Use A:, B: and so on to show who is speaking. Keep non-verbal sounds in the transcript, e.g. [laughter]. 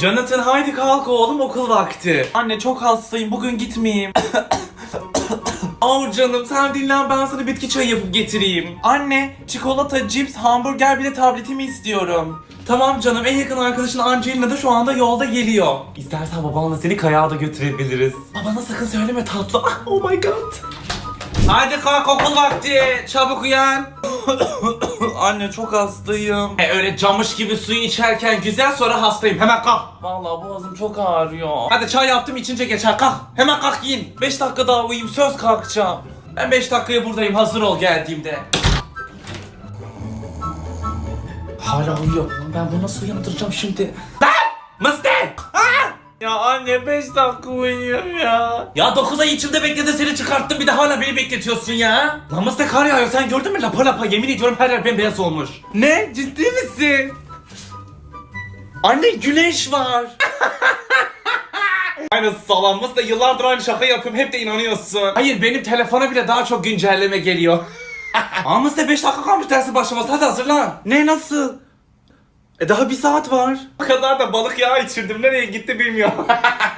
A: Jonathan haydi kalk oğlum okul vakti. Anne çok hastayım bugün gitmeyeyim. [coughs] Oh canım sen dinlen ben sana bitki çayı yapıp getireyim. Anne çikolata, cips, hamburger bir de tabletimi istiyorum. Tamam canım en yakın arkadaşın Angelina da şu anda yolda geliyor. İstersen babanla seni kayağa da götürebiliriz. Babana sakın söyleme tatlı. Ah, Oh my god. Hadi kalk okul vakti. Çabuk uyan. [coughs] Anne çok hastayım. E öyle camış gibi suyu içerken güzel sonra hastayım. Hemen kalk. Vallahi boğazım çok ağrıyor. Hadi çay yaptım içince geçer. Kalk. Hemen kalk giyin. 5 dakika daha uyuyayım söz kalkacağım. Ben 5 dakikaya buradayım hazır ol geldiğimde. Hala uyuyor. Lan ben bunu nasıl uyandıracağım şimdi? Lan! Mıstık! Ya anne 5 dakika uyuyayım ya. Ya 9 ay içinde bekledi seni çıkarttım bir de hala beni bekletiyorsun ya. Lan kar yağıyor sen gördün mü lapa lapa yemin ediyorum her yer bembeyaz olmuş. Ne? Ciddi misin? Anne güneş var. [laughs] Aynı salanması da yıllardır aynı şaka yapıyorum hep de inanıyorsun. Hayır benim telefona bile daha çok güncelleme geliyor. Ama size 5 dakika kalmış dersi başlaması hadi hazırlan. Ne nasıl? E daha bir saat var. O kadar da balık yağı içirdim nereye gitti bilmiyorum. [laughs]